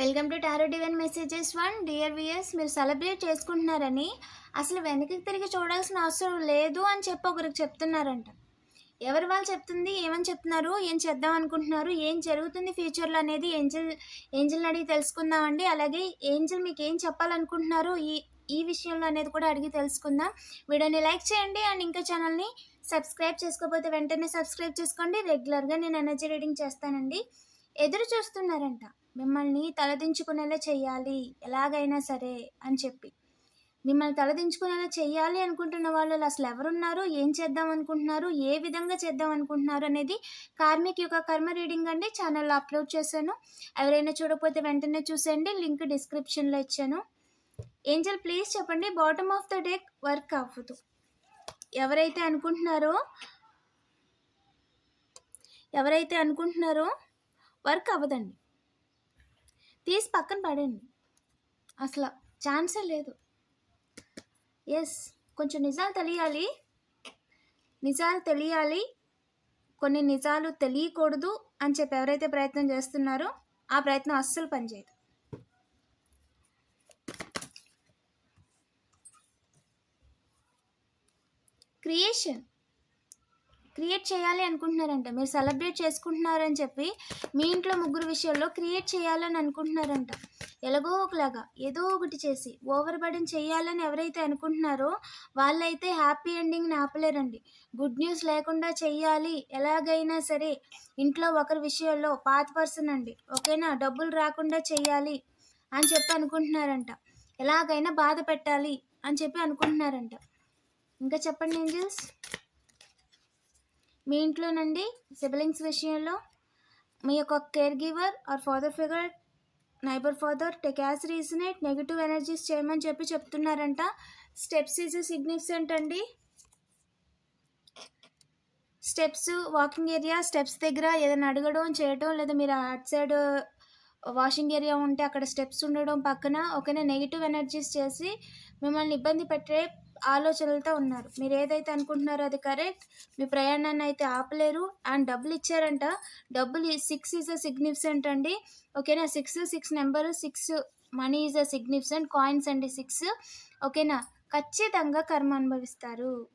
Welcome to tarot divine messages one. Dear viewers మీరు celebrate చేసుకుంటున్నారని అసలు వెనక్కి తిరిగి చూడాల్సిన అవసరం లేదు అని చెప్పి ఒకరికి చెప్తున్నారంట. ఎవరు వాళ్ళు చెప్తుంది ఏమని చెప్తున్నారు ఏం చేద్దాం అనుకుంటున్నారు ఏం జరుగుతుంది ఫ్యూచర్లో అనేది ఏంజల్ ఏంజల్ని అడిగి తెలుసుకుందామండి. అలాగే ఏంజల్ మీకు ఏం చెప్పాలనుకుంటున్నారు ఈ ఈ విషయంలో అనేది కూడా అడిగి తెలుసుకుందాం. వీడియోని లైక్ చేయండి అండ్ ఇంకా ఛానల్ని సబ్స్క్రైబ్ చేసుకోకపోతే వెంటనే సబ్స్క్రైబ్ చేసుకోండి. రెగ్యులర్గా నేను ఎనర్జీ రీడింగ్ చేస్తానండి. ఎదురు చూస్తున్నారంట. మిమ్మల్ని తలదించుకునేలా చెయ్యాలి ఎలాగైనా సరే అని చెప్పి. మిమ్మల్ని తలదించుకునేలా చెయ్యాలి అనుకుంటున్న వాళ్ళు అసలు ఎవరున్నారు? ఏం చేద్దాం అనుకుంటున్నారు? ఏ విధంగా చేద్దాం అనుకుంటున్నారు? అనేది కార్మిక్ యొక్క కర్మ రీడింగ్ అండి. ఛానల్లో అప్లోడ్ చేశాను. ఎవరైనా చూడకపోతే వెంటనే చూసేయండి. లింక్ డిస్క్రిప్షన్లో ఇచ్చాను. ఏంజల్ ప్లీజ్ చెప్పండి. Bottom of the deck work అవ్వదు. ఎవరైతే అనుకుంటున్నారో ఎవరైతే అనుకుంటున్నారో వర్క్ అవ్వదండి. తీసి పక్కన పడండి అసలు ఛాన్సే లేదు. ఎస్ కొంచెం నిజాలు తెలియాలి. నిజాలు తెలియాలి. కొన్ని నిజాలు తెలియకూడదు అని చెప్పి ఎవరైతే ప్రయత్నం చేస్తున్నారో ఆ ప్రయత్నం అస్సలు పనిచేయదు క్రియేషన్ క్రియేట్ చేయాలి అనుకుంటున్నారంట. మీరు సెలబ్రేట్ చేసుకుంటున్నారని చెప్పి మీ ఇంట్లో ముగ్గురు విషయాల్లో క్రియేట్ చేయాలని అనుకుంటున్నారంట. ఎలాగో ఒకలాగా ఏదో ఒకటి చేసి ఓవర్ బర్డెన్ చేయాలని ఎవరైతే అనుకుంటున్నారో వాళ్ళైతే హ్యాపీ ఎండింగ్ని ఆపలేరండి. గుడ్ న్యూస్ లేకుండా చెయ్యాలి ఎలాగైనా సరే ఇంట్లో ఒకరి విషయంలో పాత పర్సన్ అండి. ఓకేనా? డబ్బులు రాకుండా చెయ్యాలి అని చెప్పి అనుకుంటున్నారంట. ఎలాగైనా బాధ పెట్టాలి అని చెప్పి అనుకుంటున్నారంట. ఇంకా చెప్పండి ఏంజల్స్? మీ ఇంట్లోనండి సిబ్లింగ్స్ విషయంలో మీ యొక్క care giver or father figure neighbour father take as resonate negative energies చేయమని చెప్పి చెప్తున్నారంట. స్టెప్స్ ఈజ్ సిగ్నిఫికెంట్ అండి. స్టెప్స్ వాకింగ్ ఏరియా స్టెప్స్ దగ్గర ఏదైనా అడగడం చేయడం లేదా మీరు అట్ సైడ్ వాషింగ్ ఏరియా ఉంటే అక్కడ స్టెప్స్ ఉండడం పక్కన ఒకనే నెగిటివ్ ఎనర్జీస్ చేసి మిమ్మల్ని ఇబ్బంది పెట్టే ఆలోచనలతో ఉన్నారు. మీరు ఏదైతే అనుకుంటున్నారో అది కరెక్ట్. మీ ప్రయాణాన్ని అయితే ఆపలేరు. అండ్ డబ్బులు ఇచ్చారంట. డబ్బులు సిక్స్ ఈజ్ అ సిగ్నిఫిసెంట్ అండి. ఓకేనా? Six six number six money is uh significant coins అండి సిక్స్. ఓకేనా? ఖచ్చితంగా కర్మ అనుభవిస్తారు.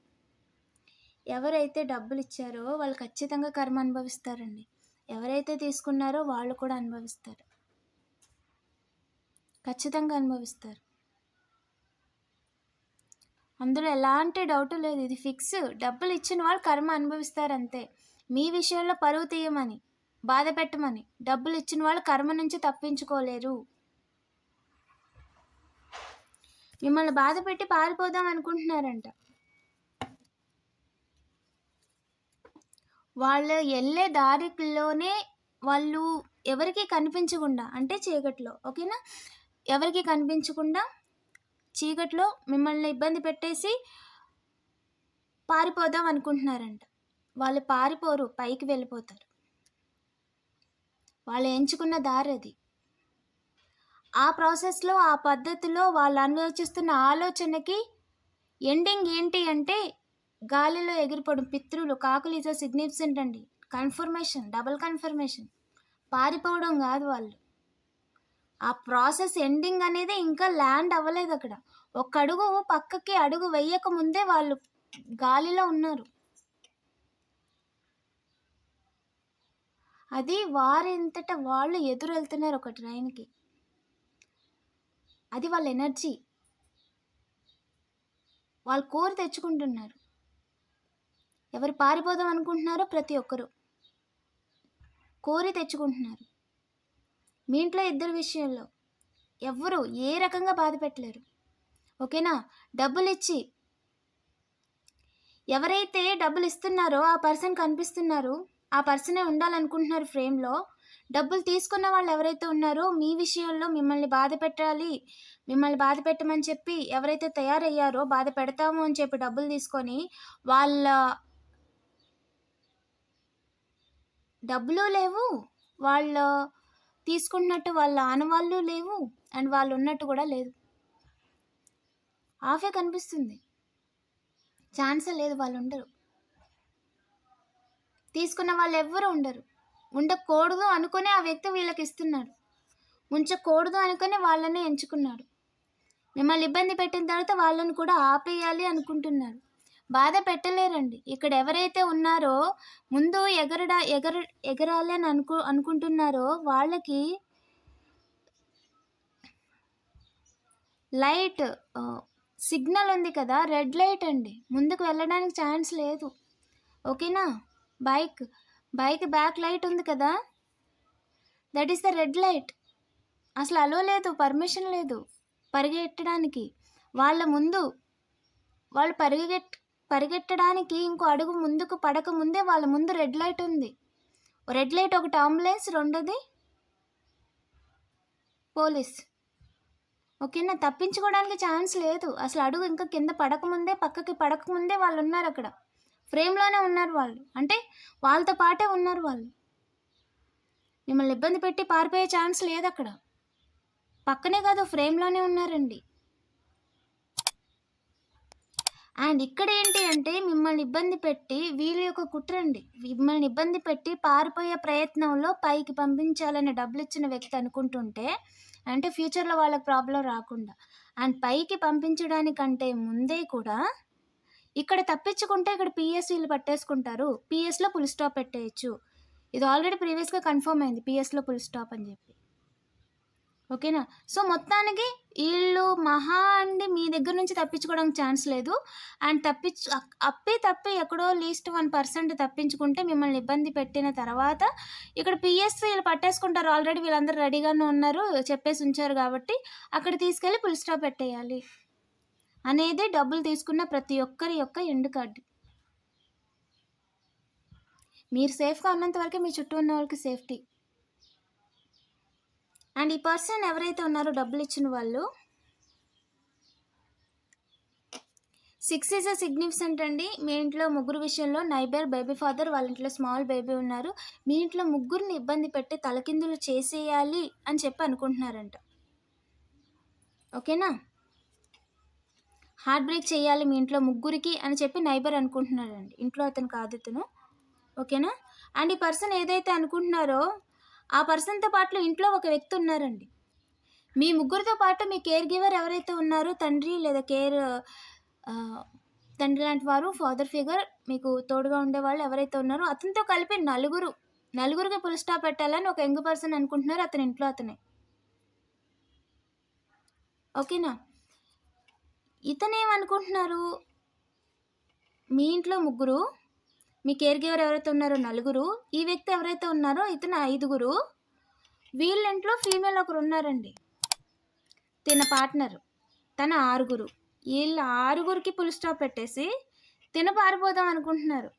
ఎవరైతే డబ్బులు ఇచ్చారో వాళ్ళు ఖచ్చితంగా కర్మ అనుభవిస్తారండి. ఎవరైతే తీసుకున్నారో వాళ్ళు కూడా అనుభవిస్తారు. ఖచ్చితంగా అనుభవిస్తారు. అందులో ఎలాంటి డౌట్ లేదు. ఇది ఫిక్స్. డబ్బులు ఇచ్చిన వాళ్ళు కర్మ అనుభవిస్తారు అంతే మీ విషయంలో పరువు తీయమని బాధ పెట్టమని డబ్బులు ఇచ్చిన వాళ్ళు కర్మ నుంచి తప్పించుకోలేరు. మిమ్మల్ని బాధ పెట్టి పారిపోదాం అనుకుంటున్నారంట. వాళ్ళు వెళ్ళే దారిలోనే వాళ్ళు ఎవరికి కనిపించకుండా అంటే చీకట్లో ఓకేనా? ఎవరికి కనిపించకుండా చీకట్లో మిమ్మల్ని ఇబ్బంది పెట్టేసి పారిపోదాం అనుకుంటున్నారంట. వాళ్ళు పారిపోరు పైకి వెళ్ళిపోతారు. వాళ్ళు ఎంచుకున్న దారి అది. ఆ ప్రాసెస్లో ఆ పద్ధతిలో వాళ్ళు ఆలోచిస్తున్న ఆలోచనకి ఎండింగ్ ఏంటి అంటే గాలిలో ఎగిరిపోవడం పితృలు కాకులు ఇస్ సిగ్నిఫిసెంట్ అండి. Confirmation double confirmation. పారిపోవడం కాదు వాళ్ళు. ఆ ప్రాసెస్ ఎండింగ్ అనేది ఇంకా ల్యాండ్ అవ్వలేదు అక్కడ. ఒక అడుగు పక్కకి అడుగు వెయ్యక ముందే వాళ్ళు గాలిలో ఉన్నారు. అది వారింతట వాళ్ళు ఎదురు వెళ్తున్నారు ఒక ట్రైన్కి. అది వాళ్ళ ఎనర్జీ. వాళ్ళు కోరి తెచ్చుకుంటున్నారు. ఎవరు పారిపోదాం అనుకుంటున్నారో ప్రతి ఒక్కరు కోరి తెచ్చుకుంటున్నారు. మీ ఇంట్లో ఇద్దరు విషయంలో ఎవ్వరు ఏ రకంగా బాధ పెట్టలేరు. ఓకేనా? డబ్బులు ఇచ్చి ఎవరైతే డబ్బులు ఇస్తున్నారో ఆ పర్సన్ కనిపిస్తున్నారు ఆ పర్సనే ఉండాలనుకుంటున్నారు ఫ్రేమ్లో డబ్బులు తీసుకున్న వాళ్ళు ఎవరైతే ఉన్నారో మీ విషయంలో మిమ్మల్ని బాధ పెట్టాలి మిమ్మల్ని బాధ పెట్టమని చెప్పి ఎవరైతే తయారయ్యారో బాధ పెడతాము అని చెప్పి డబ్బులు తీసుకొని వాళ్ళ డబ్బులు లేవు వాళ్ళ తీసుకున్నట్టు వాళ్ళ ఆనవాళ్ళు లేవు అండ్ వాళ్ళు ఉన్నట్టు కూడా లేదు. ఆఫే కనిపిస్తుంది. ఛాన్సే లేదు వాళ్ళు ఉండరు. తీసుకున్న వాళ్ళు ఎవ్వరు ఉండరు. ఉండకూడదు అనుకునే ఆ వ్యక్తి వీళ్ళకి ఇస్తున్నాడు. ఉంచకూడదు అనుకుని వాళ్ళనే ఎంచుకున్నాడు. మిమ్మల్ని ఇబ్బంది పెట్టిన తర్వాత వాళ్ళని కూడా ఆపేయాలి అనుకుంటున్నారు. బాధ పెట్టలేరండి. ఇక్కడ ఎవరైతే ఉన్నారో ముందు ఎగరడా ఎగర ఎగరాలని అనుకు అనుకుంటున్నారో వాళ్ళకి లైట్ సిగ్నల్ ఉంది కదా రెడ్ లైట్ అండి. ముందుకు వెళ్ళడానికి ఛాన్స్ లేదు. ఓకేనా? బైక్ బైక్ బ్యాక్ లైట్ ఉంది కదా? That is the red light. అసలు అలో లేదు పర్మిషన్ లేదు పరిగెట్టడానికి. వాళ్ళ ముందు వాళ్ళు పరిగెట్ పరిగెట్టడానికి ఇంకో అడుగు ముందుకు పడక ముందే వాళ్ళ ముందు రెడ్ లైట్ ఉంది. రెడ్ లైట్ ఒకటి అంబులెన్స్ రెండోది పోలీస్ ఓకేనా? తప్పించుకోవడానికి ఛాన్స్ లేదు. అసలు అడుగు ఇంకా కింద పడకముందే పక్కకి పడకముందే వాళ్ళు ఉన్నారు అక్కడ. ఫ్రేమ్లోనే ఉన్నారు వాళ్ళు. అంటే వాళ్ళతో పాటే ఉన్నారు వాళ్ళు. మిమ్మల్ని ఇబ్బంది పెట్టి పారిపోయే ఛాన్స్ లేదు అక్కడ. పక్కనే కాదు ఫ్రేమ్లోనే ఉన్నారండి. అండ్ ఇక్కడ ఏంటి అంటే మిమ్మల్ని ఇబ్బంది పెట్టి వీళ్ళ యొక్క కుట్రండి మిమ్మల్ని ఇబ్బంది పెట్టి పారిపోయే ప్రయత్నంలో పైకి పంపించాలని డబ్బులు ఇచ్చిన వ్యక్తి అనుకుంటుంటే అంటే ఫ్యూచర్లో వాళ్ళకి ప్రాబ్లం రాకుండా. అండ్ పైకి పంపించడానికంటే ముందే కూడా ఇక్కడ తప్పించుకుంటే ఇక్కడ పిఎస్సీలు పట్టేసుకుంటారు. పిఎస్లో ఫుల్ స్టాప్ పెట్టేయచ్చు. ఇది ఆల్రెడీ ప్రీవియస్గా కన్ఫర్మ్ అయింది పిఎస్లో ఫుల్ స్టాప్ అని చెప్పి. ఓకేనా? సో మొత్తానికి వీళ్ళు మహా అండి మీ దగ్గర నుంచి తప్పించుకోవడానికి ఛాన్స్ లేదు. అండ్ తప్పించు అప్పి తప్పి ఎక్కడో లీస్ట్ వన్ పర్సెంట్ తప్పించుకుంటే మిమ్మల్ని ఇబ్బంది పెట్టిన తర్వాత ఇక్కడ పిఎస్సి వీళ్ళు పట్టేసుకుంటారు. ఆల్రెడీ వీళ్ళందరూ రెడీగానే ఉన్నారు చెప్పేసి ఉంచారు కాబట్టి అక్కడ తీసుకెళ్ళి ఫుల్ స్టాప్ పెట్టేయాలి అనేది డబ్బులు తీసుకున్న ప్రతి ఒక్కరి యొక్క ఎండు కార్డు. మీరు సేఫ్గా ఉన్నంత వరకే మీ చుట్టూ ఉన్న వాళ్ళకి సేఫ్టీ. అండ్ ఈ పర్సన్ ఎవరైతే ఉన్నారో డబ్బులు ఇచ్చిన వాళ్ళు సిక్స్ ఈజ్ అ సిగ్నిఫికెంట్ అండి. మీ ఇంట్లో ముగ్గురు విషయంలో నైబర్ బేబీ ఫాదర్ వాళ్ళ ఇంట్లో స్మాల్ బేబీ ఉన్నారు. మీ ఇంట్లో ముగ్గురిని ఇబ్బంది పెట్టి తలకిందులు చేసేయాలి అని చెప్పి అనుకుంటున్నారంట. ఓకేనా? హార్ట్ బ్రేక్ చేయాలి మీ ఇంట్లో ముగ్గురికి అని చెప్పి నైబర్ అనుకుంటున్నారండి. ఇంట్లో అతను కాదు ఇతను. ఓకేనా? అండ్ ఈ పర్సన్ ఏదైతే అనుకుంటున్నారో ఆ పర్సన్తో పాటు ఇంట్లో ఒక వ్యక్తి ఉన్నారండి. మీ ముగ్గురితో పాటు మీ కేర్ గివర్ ఎవరైతే ఉన్నారో తండ్రి లేదా కేర్ తండ్రి లాంటి వారు ఫాదర్ ఫిగర్ మీకు తోడుగా ఉండేవాళ్ళు ఎవరైతే ఉన్నారో అతనితో కలిపి నలుగురు నలుగురికి పుల్ స్టాప్ పెట్టాలని ఒక యంగ్ పర్సన్ అనుకుంటున్నారు అతని ఇంట్లో అతనే. ఓకేనా? ఇతనేమనుకుంటున్నారు? మీ ఇంట్లో ముగ్గురు మీ కేర్ గివర్ ఎవరైతే ఉన్నారో నలుగురు ఈ వ్యక్తి ఎవరైతే ఉన్నారో ఇతను ఐదుగురు వీళ్ళ ఇంట్లో ఫీమేల్ ఒకరు ఉన్నారండి. తిన పార్ట్నర్. తన ఆరుగురు. వీళ్ళ ఆరుగురికి పుల్ స్టాప్ పెట్టేసి తిన పారిపోదాం అనుకుంటున్నారు.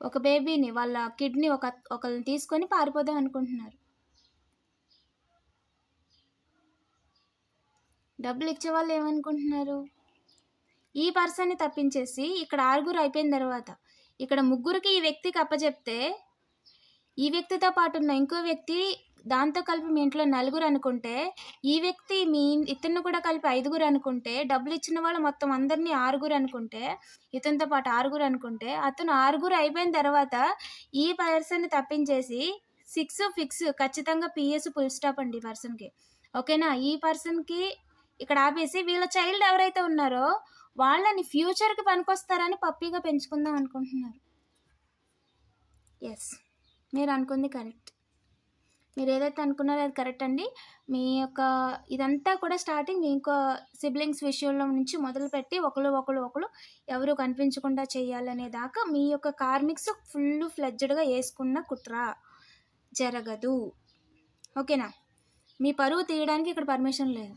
ఒక బేబీని వాళ్ళ కిడ్నీ ఒక ఒకరిని తీసుకొని పారిపోదాం అనుకుంటున్నారు. డబ్బులు ఇచ్చే వాళ్ళు ఏమనుకుంటున్నారు? ఈ పర్సన్ని తప్పించేసి ఇక్కడ ఆరుగురు అయిపోయిన తర్వాత ఇక్కడ ముగ్గురికి ఈ వ్యక్తికి అప్పచెప్తే ఈ వ్యక్తితో పాటు ఉన్న ఇంకో వ్యక్తి దాంతో కలిపి మీ ఇంట్లో నలుగురు అనుకుంటే ఈ వ్యక్తి మీ ఇతను కూడా కలిపి ఐదుగురు అనుకుంటే డబ్బులు ఇచ్చిన వాళ్ళు మొత్తం అందరినీ ఆరుగురు అనుకుంటే ఇతనితో పాటు ఆరుగురు అనుకుంటే అతను ఆరుగురు అయిపోయిన తర్వాత ఈ పర్సన్ని తప్పించేసి సిక్స్ ఫిక్స్ ఖచ్చితంగా పిఎస్ ఫుల్ స్టాప్ అండి ఈ పర్సన్కి. ఓకేనా? ఈ పర్సన్కి ఇక్కడ ఆపేసి వీళ్ళ చైల్డ్ ఎవరైతే ఉన్నారో వాళ్ళని ఫ్యూచర్కి పనికొస్తారని పప్పీగా పెంచుకుందాం అనుకుంటున్నారు. ఎస్ మీరు అనుకుంది కరెక్ట్. మీరు ఏదైతే అనుకున్నారో అది కరెక్ట్ అండి. మీ యొక్క ఇదంతా కూడా స్టార్టింగ్ మీ యొక్క సిబ్లింగ్స్ విషయంలో నుంచి మొదలుపెట్టి ఒకరు ఒకరు ఒకరు ఎవరు కనిపించకుండా చేయాలనే దాకా మీ యొక్క కార్మిక్స్ ఫుల్ ఫ్లెడ్జ్డ్గా వేసుకున్న కుట్ర జరగదు. ఓకేనా? మీ పరువు తీయడానికి ఇక్కడ పర్మిషన్ లేదు.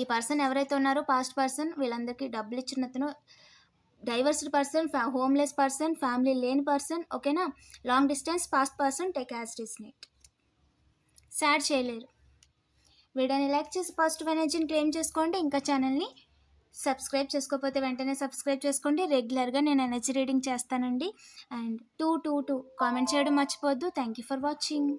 ఈ పర్సన్ ఎవరైతే ఉన్నారో పాస్ట్ పర్సన్ వీళ్ళందరికీ డబ్బులు ఇచ్చిన అతను డైవర్స్డ్ పర్సన్ ఫ్యా హోమ్లెస్ పర్సన్ ఫ్యామిలీ లేని పర్సన్ ఓకేనా? Long distance past person take as డిస్నేట్ sad చేయలేరు. వీడియోని లైక్ చేసి పాజిటివ్ ఎనర్జీని క్లెయిమ్ చేసుకోండి. ఇంకా ఛానల్ని సబ్స్క్రైబ్ చేసుకోకపోతే వెంటనే సబ్స్క్రైబ్ చేసుకోండి. రెగ్యులర్గా నేను ఎనర్జీ రీడింగ్ చేస్తానండి. And to to to comment చేయడం మర్చిపోవద్దు. Thank you for watching.